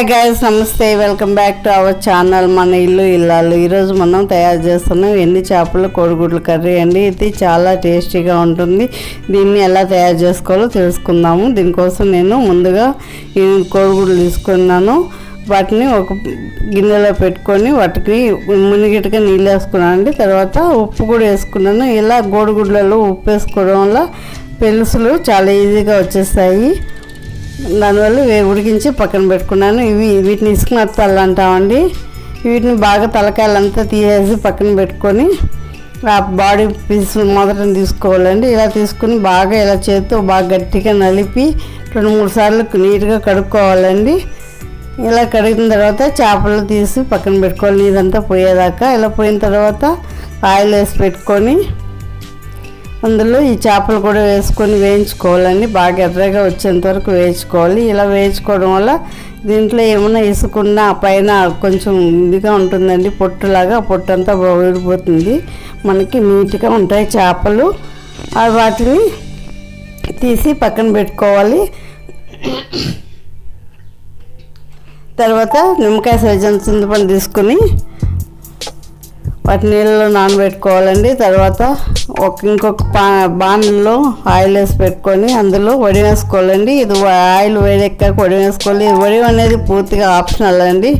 Hi guys నమస్తే welcome back to our channel మన ఇల్లు ఇల్లాలు. ఈరోజు మనం తయారు చేస్తున్నాం ఎన్ని చేపలు కోడిగుడ్లు కర్రీ అండి. ఇది చాలా టేస్టీగా ఉంటుంది. దీన్ని ఎలా తయారు చేసుకోవాలో తెలుసుకుందాము. దీనికోసం నేను ముందుగా ఈ కోడిగుడ్లు తీసుకున్నాను. వాటిని ఒక గిన్నెలో పెట్టుకొని వాటికి మునిగిటగా నీళ్ళు వేసుకున్నాను అండి. తర్వాత ఉప్పు కూడా వేసుకున్నాను. ఇలా కోడిగుడ్లలో ఉప్పు వేసుకోవడం వల్ల పెలుసులు చాలా ఈజీగా వచ్చేస్తాయి. దానివల్ల ఉడికించి పక్కన పెట్టుకున్నాను. ఇవి వీటిని ఇసుక నత్తాలు అంటామండి వీటిని బాగా తలకాయలంతా తీసేసి పక్కన పెట్టుకొని ఆ బాడీ పీస్ మొదట తీసుకోవాలండి. ఇలా తీసుకుని బాగా ఇలా చేతితో బాగా గట్టిగా నలిపి రెండు మూడు సార్లు నీట్గా కడుక్కోవాలండి. ఇలా కడిగిన తర్వాత చేపలు తీసి పక్కన పెట్టుకోవాలి. నీరంతా పోయేదాకా. ఇలా పోయిన తర్వాత ఆయిల్ వేసి పెట్టుకొని అందులో ఈ చేపలు కూడా వేసుకొని వేయించుకోవాలండి. బాగా ఎర్రగా వచ్చేంత వరకు వేయించుకోవాలి. ఇలా వేయించుకోవడం వల్ల దీంట్లో ఏమైనా ఇసుకున్నా పైన కొంచెం ఇదిగా ఉంటుందండి. పొట్టులాగా ఆ పొట్టు అంతా ఊడిపోతుంది మనకి నీట్గా ఉంటాయి చేపలు. వాటిని తీసి పక్కన పెట్టుకోవాలి. తర్వాత నిమ్మకాయ సైజన్ చింతపండు తీసుకుని వాటి నీళ్ళలో నానబెట్టుకోవాలండి. తర్వాత ఒక ఇంకొక పా బాణల్లో ఆయిల్ వేసి పెట్టుకొని అందులో వడి వేసుకోవాలండి ఇది ఆయిల్ వేడెక్కాక వడి వేసుకోవాలి వడి అనేది పూర్తిగా ఆప్షనల్ అండి.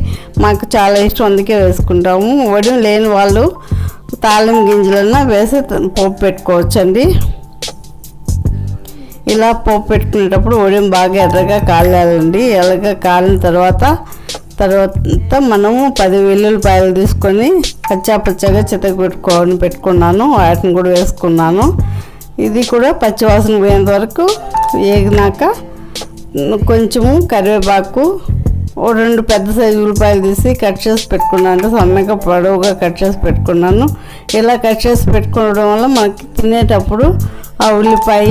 మాకు చాలా ఇష్టం అందుకే వేసుకుంటాము. వడి లేని వాళ్ళు తాళం గింజలన్నా వేసి పోపు పెట్టుకోవచ్చండి. ఇలా పోపు పెట్టుకునేటప్పుడు వడిని బాగా ఎర్రగా కాలాలండి. ఎర్రగా కాలిన తర్వాత తర్వాత మనము పది వెల్లుల్లిపాయలు తీసుకొని పచ్చా పచ్చగా చితక పెట్టుకొని పెట్టుకున్నాను. వాటిని కూడా వేసుకున్నాను. ఇది కూడా పచ్చివాసన పోయేంత వరకు వేగినాక కొంచెము కరివేపాకు ఓ రెండు పెద్ద సైజు ఉల్లిపాయలు తీసి కట్ చేసి పెట్టుకున్నాను సన్నగా పొడవుగా కట్ చేసి పెట్టుకున్నాను. ఇలా కట్ చేసి పెట్టుకోవడం వల్ల మనకి తినేటప్పుడు ఆ ఉల్లిపాయ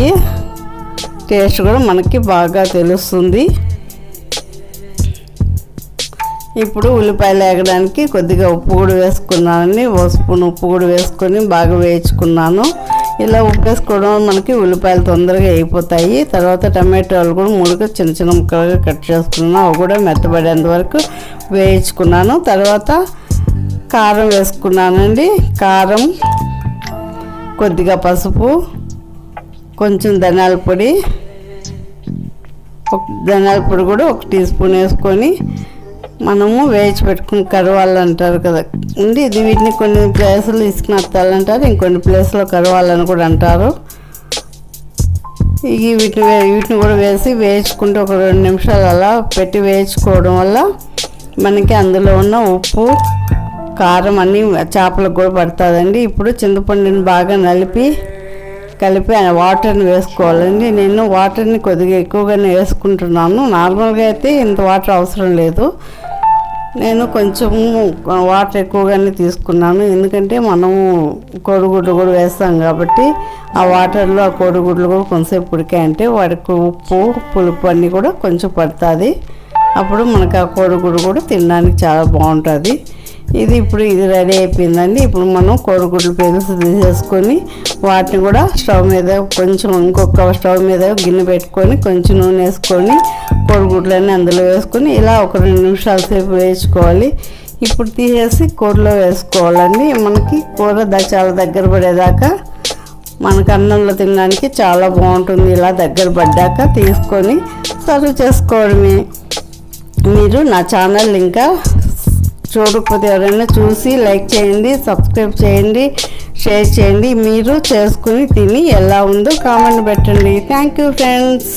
టేస్ట్ కూడా మనకి బాగా తెలుస్తుంది. ఇప్పుడు ఉల్లిపాయలు వేగడానికి కొద్దిగా ఉప్పు కూడా వేసుకున్నానని ఓ స్పూన్ ఉప్పు కూడా వేసుకొని బాగా వేయించుకున్నాను. ఇలా ఉప్పు వేసుకోవడం మనకి ఉల్లిపాయలు తొందరగా అయిపోతాయి. తర్వాత టమాటోలు కూడా మూడుగా చిన్న చిన్న ముక్కలుగా కట్ చేసుకున్నాను. అవి కూడా మెత్తబడేంత వరకు వేయించుకున్నాను. తర్వాత కారం వేసుకున్నానండి. కారం కొద్దిగా పసుపు కొంచెం ధనియాల పొడి ఒక ధనియాల పొడి కూడా ఒక టీ స్పూన్ వేసుకొని మనము వేయించి పెట్టుకుని కరవాళ్ళు అంటారు కదా. ఉంది ఇది వీటిని కొన్ని ప్లేసులు తీసుకుని అంటారు ఇంకొన్ని ప్లేస్లో కరవాలని కూడా అంటారు. ఇవి వీటిని వీటిని కూడా వేసి వేయించుకుంటే ఒక రెండు నిమిషాలు అలా పెట్టి వేయించుకోవడం వల్ల మనకి అందులో ఉన్న ఉప్పు కారం అన్నీ చేపలకు కూడా పడుతుందండి. ఇప్పుడు చింతపండుని బాగా నలిపి కలిపి వాటర్ని వేసుకోవాలండి. నేను వాటర్ని కొద్దిగా ఎక్కువగానే వేసుకుంటున్నాను. నార్మల్గా అయితే ఇంత వాటర్ అవసరం లేదు. నేను కొంచెం వాటర్ ఎక్కువగానే తీసుకున్నాను. ఎందుకంటే మనము కోడిగుడ్లు కూడా వేస్తాం కాబట్టి ఆ వాటర్లో ఆ కోడిగుడ్లు కూడా కొంచెంసేపు ఉడికాయంటే వాడికి ఉప్పు పులుపు అన్నీ కూడా కొంచెం పడుతుంది. అప్పుడు మనకు ఆ కోడిగుడ్డు కూడా తినడానికి చాలా బాగుంటుంది. ఇది ఇప్పుడు ఇది రెడీ అయిపోయిందండి. ఇప్పుడు మనం కోడిగుడ్లు పెరుసు తీసేసుకొని వాటిని కూడా స్టవ్ మీద కొంచెం ఇంకొక స్టవ్ మీద గిన్నె పెట్టుకొని కొంచెం నూనె వేసుకొని కోడిగుడ్లన్నీ అందులో వేసుకొని ఇలా ఒక రెండు నిమిషాల సేపు వేసుకోవాలి ఇప్పుడు తీసేసి కూరలో వేసుకోవాలండి. మనకి కూర చాలా దగ్గర పడేదాకా మనకు అన్నంలో తినడానికి చాలా బాగుంటుంది. ఇలా దగ్గర పడ్డాక తీసుకొని సర్వ్ చేసుకోవడమే. మీరు నా ఛానల్ ఇంకా చూడకపోతే ఎవరైనా చూసి లైక్ చేయండి సబ్స్క్రైబ్ చేయండి షేర్ చేయండి. మీరు చేసుకుని తిని ఎలా ఉందో కామెంట్ పెట్టండి. Thank you friends.